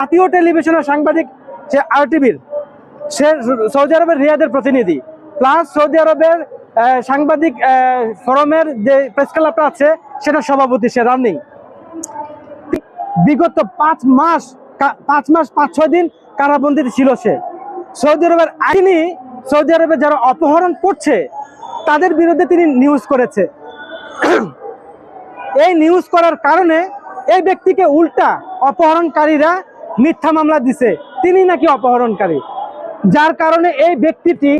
জাতীয় টেলিভিশনের সাংবাদিক সে আরটিভির, সে সৌদি আরবের রিয়াদের প্রতিনিধি। প্লাস সৌদি আরবের সাংবাদিক ফোরামের যে প্রেস ক্লাবটা আছে সেটা সভাপতি সে রানিং বিগত পাঁচ মাস পাঁচ মাস, পাঁচ ছয় দিন কারাবন্দি ছিল সে। সৌদি আরবের আইনি, সৌদি আরবে যারা অপহরণ করছে, তাদের বিরুদ্ধে তিনি নিউজ করেছে। এই নিউজ করার কারণে এই ব্যক্তিকে উল্টা অপহরণকারীরা মিথ্যা মামলা দিছে তিনি নাকি অপহরণকারী। যার কারণে এই ব্যক্তিটি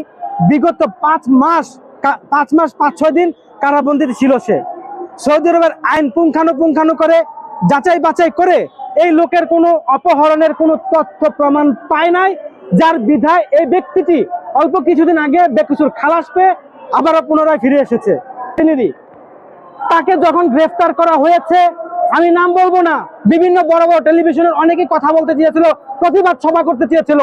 বিগত পাঁচ মাস পাঁচ মাস, পাঁচ ছয় দিন কারাবন্দিতে ছিল সে। সৌদি আরবের আইন পুঙ্খানুপুঙ্খানু করে, যাচাই বাছাই করে এই লোকের কোনো অপহরণের কোনো তথ্য প্রমাণ পায় নাই, যার বিধায় এই ব্যক্তিটি অল্প কিছুদিন আগে বেকুসুর খালাস পেয়ে আবারও পুনরায় ফিরে এসেছে। তিনি তাকে যখন গ্রেফতার করা হয়েছে আমি নাম বলব না। বিভিন্ন বড় বড় টেলিভিশনের অনেকেই কথা বলতে চেয়েছিল, প্রতিবাদ সভা করতে চেয়েছিল।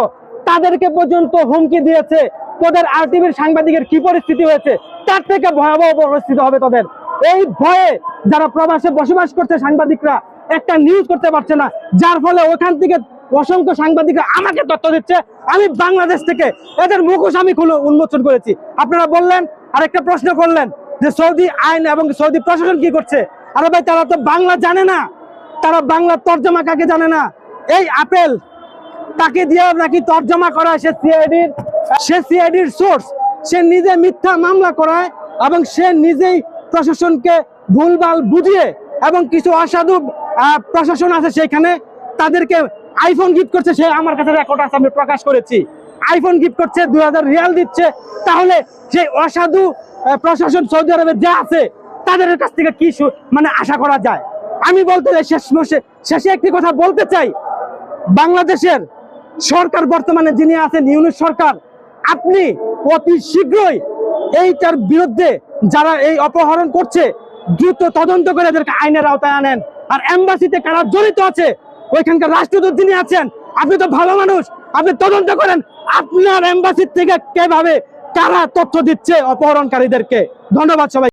তাদেরকে পর্যন্ত হুমকি দিয়েছে। তোদের আর টিভির সাংবাদিকের কি পরিস্থিতি হয়েছে? তার থেকে ভয়াবহ পরিস্থিতি হবে তোদের। এই ভয়ে যারা প্রবাসে বসবাস করছে সাংবাদিকরা, একটা নিউজ করতে পারছে না। যার ফলে ওখান থেকে অসংখ্য সাংবাদিকরা আমাকে তথ্য দিচ্ছে। আমি বাংলাদেশ থেকে। এদের মুখোশ আমি খুলে উন্মোচন করেছি। আপনারা বললেন আর একটা প্রশ্ন করলেন যে সৌদি আইন এবং সৌদি প্রশাসন কি করছে? আরে ভাই, তারা তো বাংলা জানে না। তারা বাংলা তর্জমা কাকে জানে না? এই আপেল, তাকে দিয়ে নাকি তর্জমা করায় সে সিআইডির সে সিআইডির সোর্স সে নিজে মিথ্যা মামলা করায় এবং সে নিজেই প্রশাসনকে ভুলভাল বুঝিয়ে এবং কিছু অসাধু প্রশাসন আছে সেখানে, তাদেরকে আইফোন গিফট করছে। সে আমার কাছে রেকর্ড আছে, আমি প্রকাশ করেছি। আইফোন গিফট করছে, দুই হাজার রিয়াল দিচ্ছে। তাহলে সেই অসাধু প্রশাসন সৌদি আরবে যা আছে তাদের কাছ থেকে কি মানে আশা করা যায়? আমি বলতে চাই, শেষ শেষে- একটি কথা বলতে চাই। বাংলাদেশের সরকার বর্তমানে যিনি আছেন ইউনিট সরকার, আপনি অতি শীঘ্রই এইটার বিরুদ্ধে যারা এই অপহরণ করছে, দ্রুত তদন্ত করে এদেরকে আইনের আওতায় আনেন। আর এম্বাসিতে কারা জড়িত আছে, ওইখানকার রাষ্ট্রদূত যিনি আছেন, আপনি তো ভালো মানুষ, আপনি তদন্ত করেন, আপনার এম্বাসির থেকে কীভাবে কারা তথ্য দিচ্ছে অপহরণকারীদেরকে? ধন্যবাদ সবাই